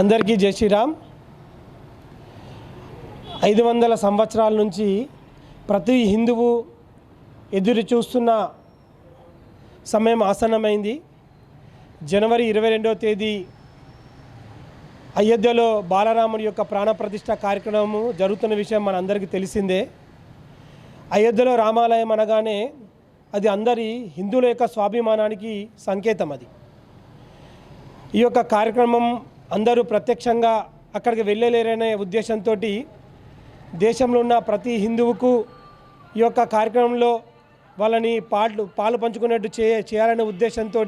అందరికీ జై శ్రీరామ్. ఐదు వందల సంవత్సరాల నుంచి ప్రతి హిందువు ఎదురు చూస్తున్న సమయం ఆసన్నమైంది. జనవరి ఇరవై రెండవ తేదీ అయోధ్యలో బాలరాముడి యొక్క ప్రాణప్రతిష్ఠ కార్యక్రమము జరుగుతున్న విషయం మనందరికీ తెలిసిందే. అయోధ్యలో రామాలయం అనగానే అది అందరి హిందువుల యొక్క స్వాభిమానానికి సంకేతం అది. ఈ యొక్క కార్యక్రమం అందరూ ప్రత్యక్షంగా అక్కడికి వెళ్ళలేరనే ఉద్దేశంతో దేశంలో ఉన్న ప్రతి హిందువుకు ఈ యొక్క కార్యక్రమంలో వాళ్ళని పాటలు పాలు పంచుకున్నట్టు చే చేయాలనే ఉద్దేశంతో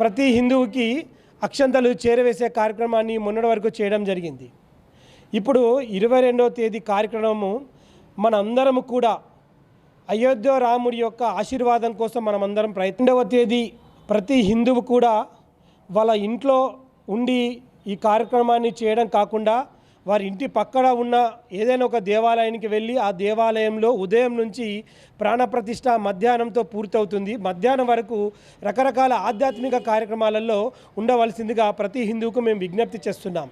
ప్రతి హిందువుకి అక్షంతలు చేరవేసే కార్యక్రమాన్ని మొన్నటి వరకు చేయడం జరిగింది. ఇప్పుడు ఇరవై రెండవ తేదీ కార్యక్రమము మనందరము కూడా అయోధ్య రాముడి యొక్క ఆశీర్వాదం కోసం మనం అందరం ప్రయత్నవ తేదీ ప్రతి హిందువు కూడా వాళ్ళ ఇంట్లో ఉండి ఈ కార్యక్రమాన్ని చేయడం కాకుండా వారి ఇంటి పక్కన ఉన్న ఏదైనా ఒక దేవాలయానికి వెళ్ళి ఆ దేవాలయంలో ఉదయం నుంచి ప్రాణప్రతిష్ట మధ్యాహ్నంతో పూర్తవుతుంది. మధ్యాహ్నం వరకు రకరకాల ఆధ్యాత్మిక కార్యక్రమాలలో ఉండవలసిందిగా ప్రతి హిందువుకు మేము విజ్ఞప్తి చేస్తున్నాం.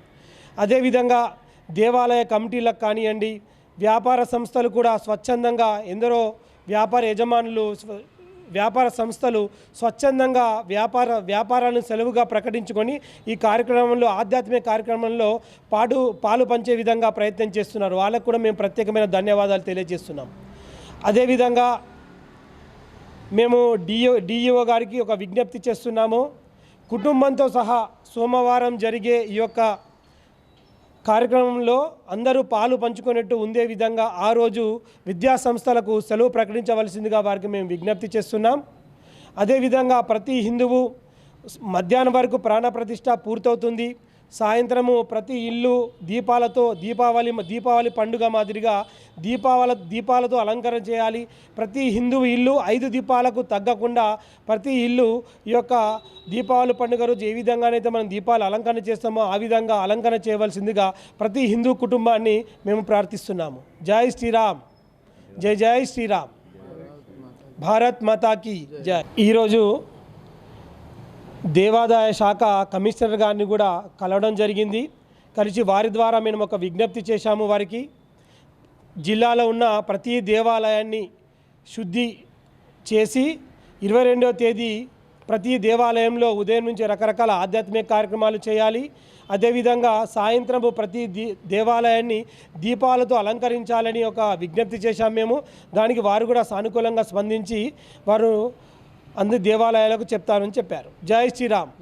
అదేవిధంగా దేవాలయ కమిటీలకు కానివ్వండి వ్యాపార సంస్థలు కూడా స్వచ్ఛందంగా ఎందరో వ్యాపార యజమానులు వ్యాపార సంస్థలు స్వచ్ఛందంగా వ్యాపార వ్యాపారాలను సెలవుగా ప్రకటించుకొని ఈ కార్యక్రమంలో ఆధ్యాత్మిక కార్యక్రమంలో పాడు పాలు పంచే విధంగా ప్రయత్నం చేస్తున్నారు. వాళ్ళకు కూడా మేము ప్రత్యేకమైన ధన్యవాదాలు తెలియజేస్తున్నాం. అదేవిధంగా మేము డిఓ డిఈఓ గారికి ఒక విజ్ఞప్తి చేస్తున్నాము. కుటుంబంతో సహా సోమవారం జరిగే ఈ యొక్క కార్యక్రమంలో అందరూ పాలు పంచుకున్నట్టు ఉండే విధంగా ఆ రోజు విద్యా సంస్థలకు సెలవు ప్రకటించవలసిందిగా వారికి మేము విజ్ఞప్తి చేస్తున్నాం. అదేవిధంగా ప్రతి హిందువు మధ్యాహ్నం వరకు ప్రాణప్రతిష్ఠ పూర్తవుతుంది. సాయంత్రము ప్రతి ఇల్లు దీపాలతో దీపావళి దీపావళి పండుగ మాదిరిగా దీపావళ దీపాలతో అలంకరణ చేయాలి. ప్రతి హిందువు ఇల్లు ఐదు దీపాలకు తగ్గకుండా ప్రతి ఇల్లు ఈ యొక్క దీపావళి పండుగ రోజు ఏ విధంగానైతే మనం దీపాలు అలంకరణ చేస్తామో ఆ విధంగా అలంకరణ చేయవలసిందిగా ప్రతి హిందూ కుటుంబాన్ని మేము ప్రార్థిస్తున్నాము. జై శ్రీరామ్. జై జై శ్రీరామ్. భారత్ మాతాకి జై. ఈరోజు దేవాదాయ శాఖ కమిషనర్ గారిని కూడా కలవడం జరిగింది. కలిసి వారి ద్వారా మేము ఒక విజ్ఞప్తి చేశాము వారికి. జిల్లాలో ఉన్న ప్రతి దేవాలయాన్ని శుద్ధి చేసి ఇరవై రెండవ తేదీ ప్రతి దేవాలయంలో ఉదయం నుంచి రకరకాల ఆధ్యాత్మిక కార్యక్రమాలు చేయాలి. అదేవిధంగా సాయంత్రం ప్రతి దీ దేవాలయాన్ని దీపాలతో అలంకరించాలని ఒక విజ్ఞప్తి చేశాం మేము. దానికి వారు కూడా సానుకూలంగా స్పందించి వారు అందు దేవాలయాలకు చెప్తారని చెప్పారు. జై శ్రీరామ్.